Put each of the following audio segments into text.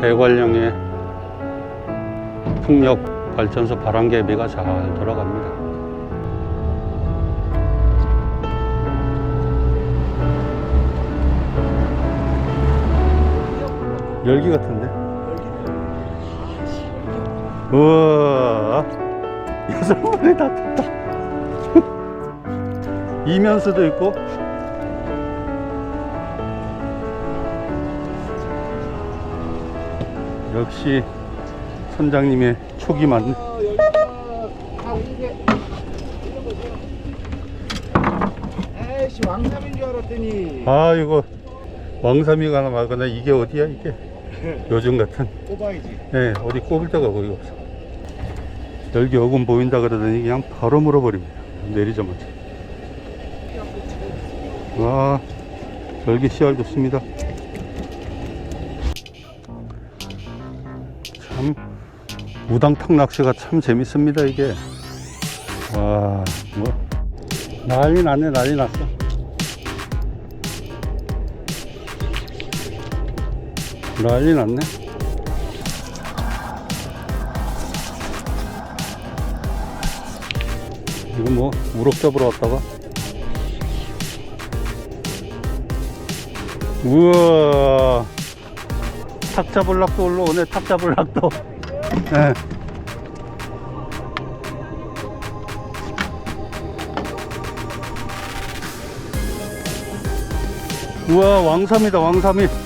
대관령의 풍력 발전소 바람개비가 잘 돌아갑니다. 열기 같은데? 우와 여섯 마리 다 탔다 이면수도 있고 역시 선장님의 촉이 맞네. 에이씨 왕삼인 줄 알았더니. 아 이거 왕삼이가 말거나 이게 어디야 이게? 요즘 같은. 꼬바이지. 예 어디 꼽을 데가 거기 없어. 열기 어금 보인다 그러더니 그냥 바로 물어버립니다. 내리자마자. 와 열기 씨알 좋습니다 우당탕 낚시가 참 재밌습니다 이게. 와뭐 난리 났네 난리 났어. 난리 났네. 이거 뭐 우럭 잡으러 왔다가 우와! 탁 잡을 낙도 올라오네 탁 잡을 낙도 예. 우와 왕삼이다 왕삼이.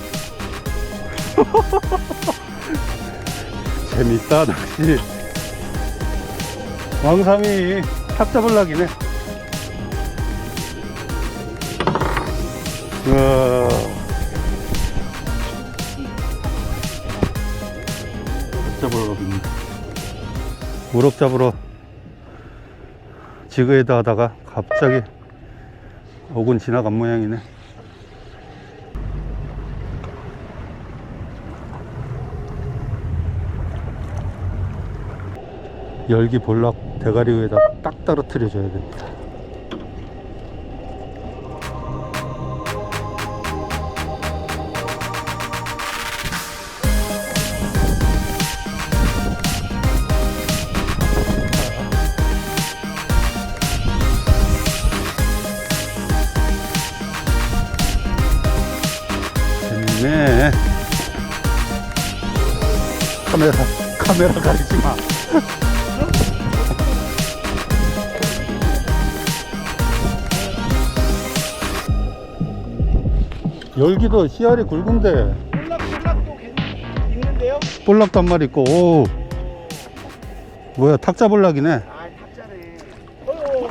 재밌다 낚시. 왕삼이 탁 잡을락이네. 우와 우럭 잡으러 지그헤드 하다가 갑자기 오군 지나간 모양이네 열기 볼락 대가리 위에다 딱 떨어뜨려 줘야 됩니다. 네. 카메라, 카메라 가리지 마. 열기도 씨알이 굵은데 볼락볼락도 있는데요? 볼락도 한 마리 있고 오 뭐야 탁자 볼락이네 아 탁자네 어휴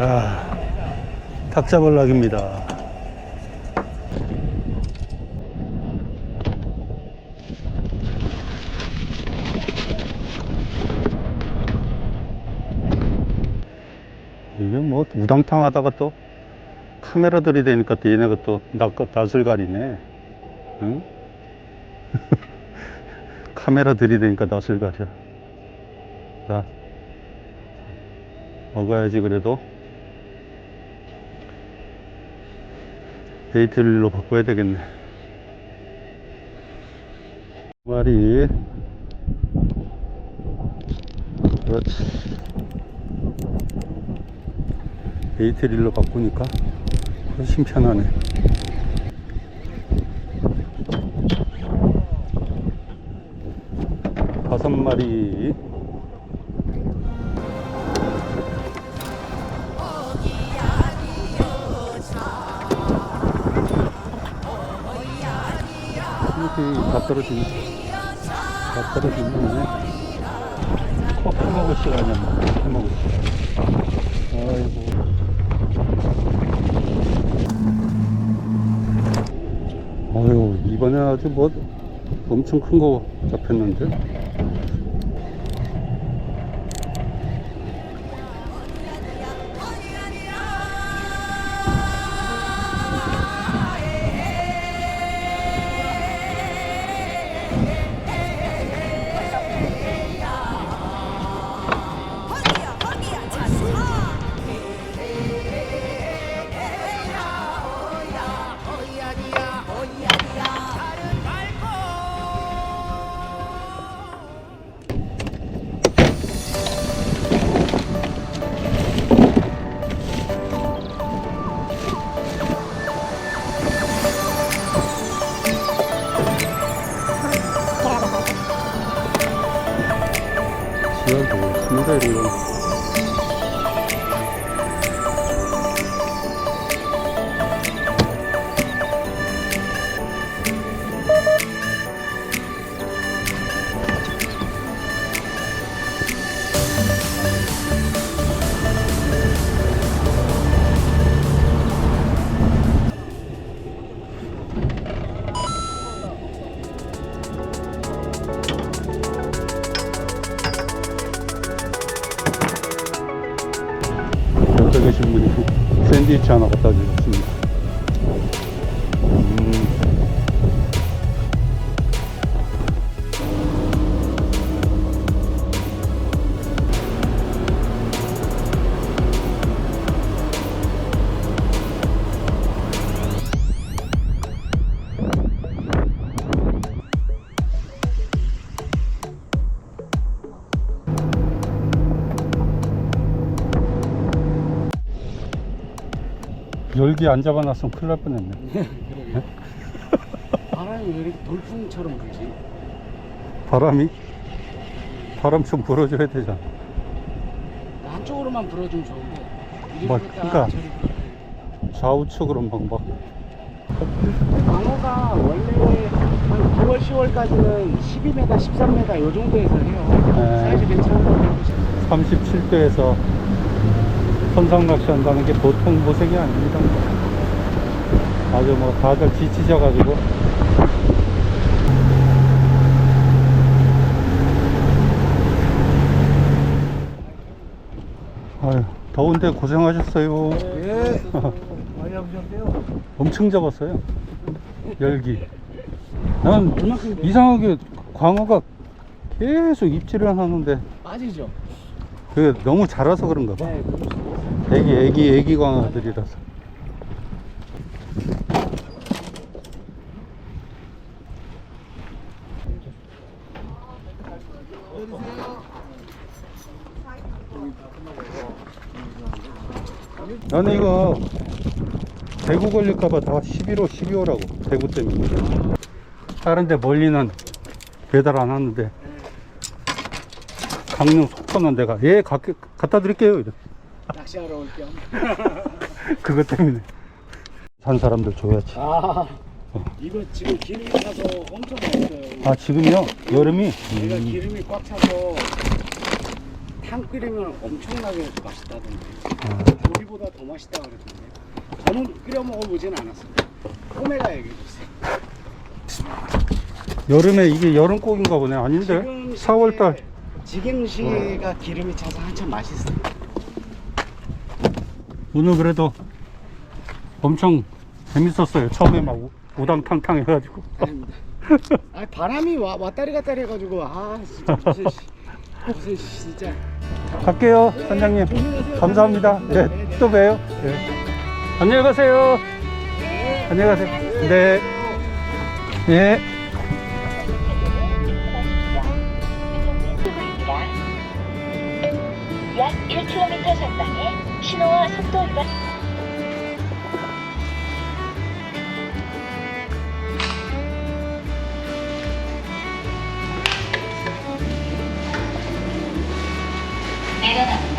자 탁자 볼락입니다. 이게 뭐 우당탕 하다가 또 카메라 들이대니까 또 얘네가 또 낯, 낯을 가리네. 응? 카메라 들이대니까 낯을 가려 자 먹어야지 그래도 데이트릴로 바꿔야 되겠네. 두 마리 그렇지. 데이트릴로 바꾸니까 훨씬 편하네. 다섯 마리 떨어지네 다 떨어지네. 커피 먹을 시간이야 커피 먹을 시간 아이고. 아유 이번에 아주 뭐 엄청 큰 거 잡혔는데 이거 모르겠습 분이 샌드위치 하나 갖다 주셨습니다. 열기 안 잡아놨으면 큰일 날 뻔했네. 바람이 왜 이렇게 돌풍처럼 불지? 바람이? 바람 좀 불어줘야 되잖아. 한쪽으로만 불어주면 좋은데. 뭐, 그러니까. 좌우측으로 막, 막. 광어가 원래 한 9월, 10월까지는 12m, 13m 요 정도에서 해요. 네. 사이즈 괜찮은 37도에서 선상 낚시 한다는 게 보통 고생이 아닙니다. 아주 뭐 다들 지치셔가지고. 아유, 더운데 고생하셨어요. 예. 많이 잡으셨대요. 엄청 잡았어요. 열기. 난 이상하게 광어가 계속 입질을 하는데 빠지죠? 그게 너무 자라서 그런가 봐. 네, 있어요. 애기 애기 애기 광어들이라서. 나는 이거 대구 걸릴까봐 다 11호 12호라고 대구 때문에 다른데 멀리는 배달 안 하는데 강릉 속초는 내가 예 가, 갖다 드릴게요 이래. 낚시하러 올 겸. 그것 때문에 산 사람들 줘야지 아, 이거 지금 기름이 차서 엄청 맛있어요. 아 지금요 여름이 얘가 음, 기름이 꽉 차서 탕 끓이면 엄청나게 맛있다던데. 아, 고기보다 더 맛있다 그러던데. 저는 끓여 먹어보진 않았습니다. 꼬매가 얘기해줬어요. 여름에 이게 여름 고기인가 보네 아닌데 지금 4월달 시기에 지갱시가 기름이 차서 한참 맛있어요. 오늘 그래도 엄청 재밌었어요. 처음에 막 우- 우당탕탕 해가지고. 아닙니다. 아 바람이 와, 왔다리 갔다리 해가지고 아 진짜 무슨 씨, 무슨 씨, 진짜 갈게요 선장님. 조심하세요. 감사합니다. 네, 네, 또 봬요. 네. 안녕히 가세요. 안녕히 가세요. 네. 예. 약 1km 전방에 신호와 속도 위반 내려갑니다.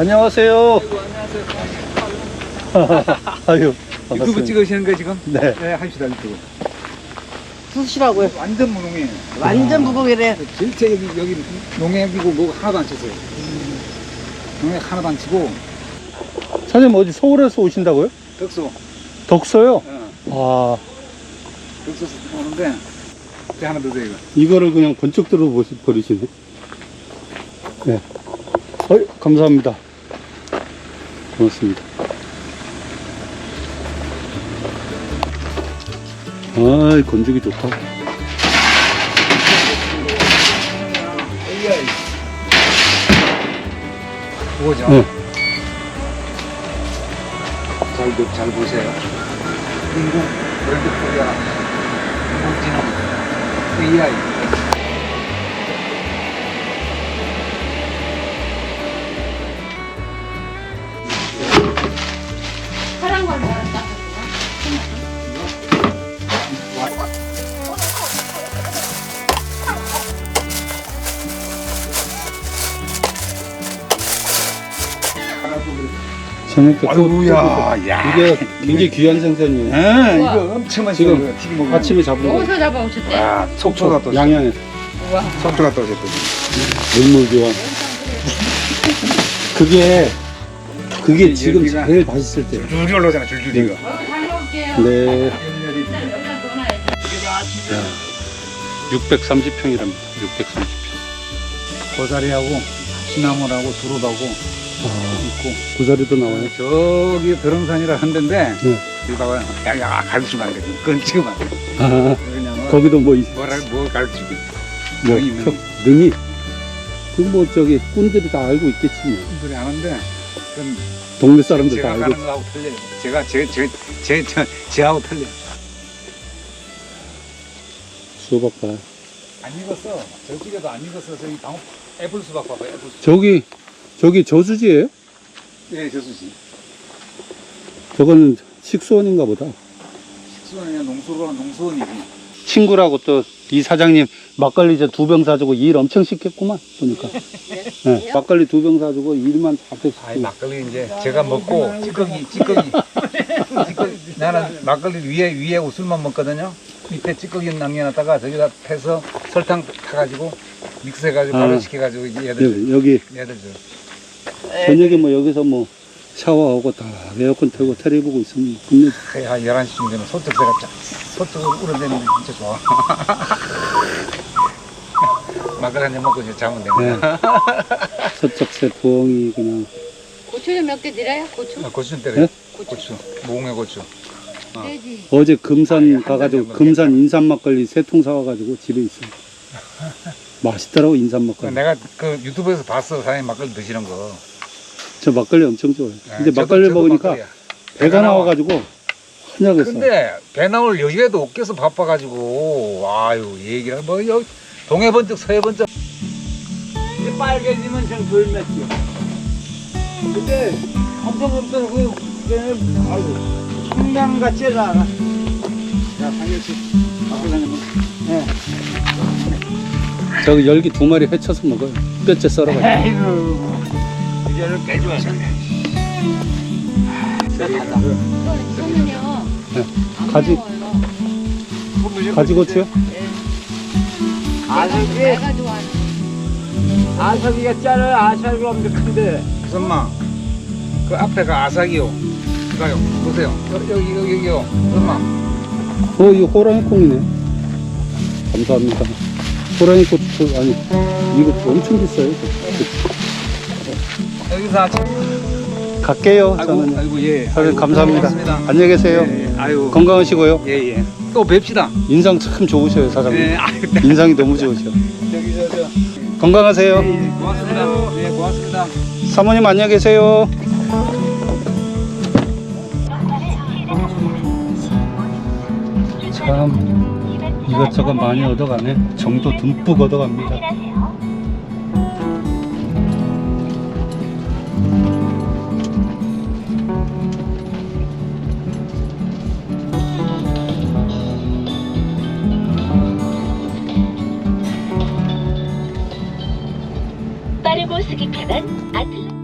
안녕하세요 아유 유튜브 반갑습니다. 찍으시는 거 지금? 네 네, 합시다 유튜브. 쓰시라고요. 완전 무농해. 완전 무공이래. 전체 여기 여기 농약이고 뭐 하나도 안 쳤어요. 농약 하나도 안 치고 사장님 어디 서울에서 오신다고요? 덕소. 덕서요? 어, 아 덕소에서 오는데 배 하나 더돼 이거. 이거를 그냥 번쩍 들어 버리시네. 네. 어이, 감사합니다. 고맙습니다. 아이, 건조기 좋다. 그거죠. 네. 잘, 보- 잘 보세요. 인공 브랜드 코리아 인공지능 AI 저녁 때 아유야, 야. 이게 굉장히 귀한 생선이에요. 아, 이거 엄청 맛있어요. 지금 이거 튀김 먹으면. 아침에 잡은 거. 어디서 잡아오셨대? 아, 속초 갔다 오셨 양양에 속초 갔다 오셨거든요. 물물 교환. 그게 그게 지금 여기가- 제일 맛있을 때. 줄줄이 올라오잖아, 줄줄이 이거. 네. 630평이랍니다. 630평. 고사리하고 시나몬하고 두릅하고 아, 있고 고사리도 나와요. 저기 드렁산이라 한 데인데 네. 여기 봐봐요. 야, 야, 가르치면 안 돼. 그건 지금 안 돼. 아, 왜냐면 거기도 뭐, 있- 뭐라 뭐 가르치기. 뭐 능이, 능이. 표- 능이. 그 뭐 저기 꾼들이 다 알고 있겠지 뭐. 그래 아는데 그건 동네 사람들 다 제가 알고. 가는 거하고 틀려요. 제가 제제제 제, 제하고 틀려. 수박 봐. 안 익었어. 저쪽에도 안 익었어. 저기 방 애플 수박 봐봐. 애플 수박. 저기 저기 저수지예요? 예, 저수지. 저거는 식수원인가 보다. 식수원이냐 농수로 농수원이지. 친구라고 또 이 사장님 막걸리 이제 두 병 사주고 일 엄청 시켰구만 보니까. 네, 막걸리 두 병 사주고 일만 다 아이 시키고. 막걸리 이제 제가 먹고 찌꺼기 찌꺼기 찌꺼기 나는 막걸리 위에 위에 우술만 먹거든요. 밑에 찌꺼기 남겨놨다가 저기다 패서 설탕 타가지고 믹스해가지고 아. 바로 시켜가지고 이제 얘들 여기, 여기 얘들 줘. 저녁에 뭐 여기서 뭐 샤워하고 다 에어컨 틀고 테레비 보고 있으면 끝내지. 거의 한 11시쯤 되면 소떡 새가 쫙 소떡을 우러대는 게 진짜 좋아. 막걸리 한잔 먹고 이제 자면 네. 됩니다. 서쪽새 부엉이 그냥 고추 좀 몇 개 드려요? 고추? 아, 고추 네? 때려. 고추. 무공의 고추. 떼지. 어제 금산 아니, 한 가가지고 잔 금산 인삼 막걸리 세 통 사와가지고 집에 있어. 맛있더라고 인삼 막걸리. 내가 그 유튜브에서 봤어 사장님 막걸리 드시는 거. 저 막걸리 엄청 좋아해. 근데 저도- 막걸리 저도 먹으니까 막걸리야. 배가 나와가지고 한약했어. 근데 배 나올 여유에도 없겠어 바빠가지고 아유 얘기를 뭐 여기 동해 번쩍 서해 번쩍 이제 빨개지면 전 돌맥이요 근데 엄청 엄청 그 아유 청량같이 나가 야 상렬씨 네. 저기 열기 두 마리 헤쳐서 먹어요. 뼈째 썰어가지고. 에이구 이제는 깨줘야 이거는요. 네. 안 가지-. 가지고추요? 아저기 내가 좋아하는. 아저기가 짜는 아삭이 엄청 큰데 엄마 그 앞에가 아삭이요 가요 보세요 여- 여기 여기 여기요 엄마 어, 이거 호랑이 콩이네. 감사합니다. 호랑이 고추, 아니, 이거 엄청 비싸요. 여기서 아침 갈게요, 아이고 저는. 아이고 예 사장님, 아이고, 감사합니다. 고맙습니다. 안녕히 계세요. 예, 예. 아유 건강하시고요. 예 예 또 뵙시다 인상 참 좋으셔요, 사장님. 예 아유 인상이 너무 좋으셔. 저기 저 저 건강하세요. 고맙습니다 예 고맙습니다 사모님 안녕히 계세요. 참 이것저것 많이 얻어가네. 정도 듬뿍 얻어갑니다. 빠르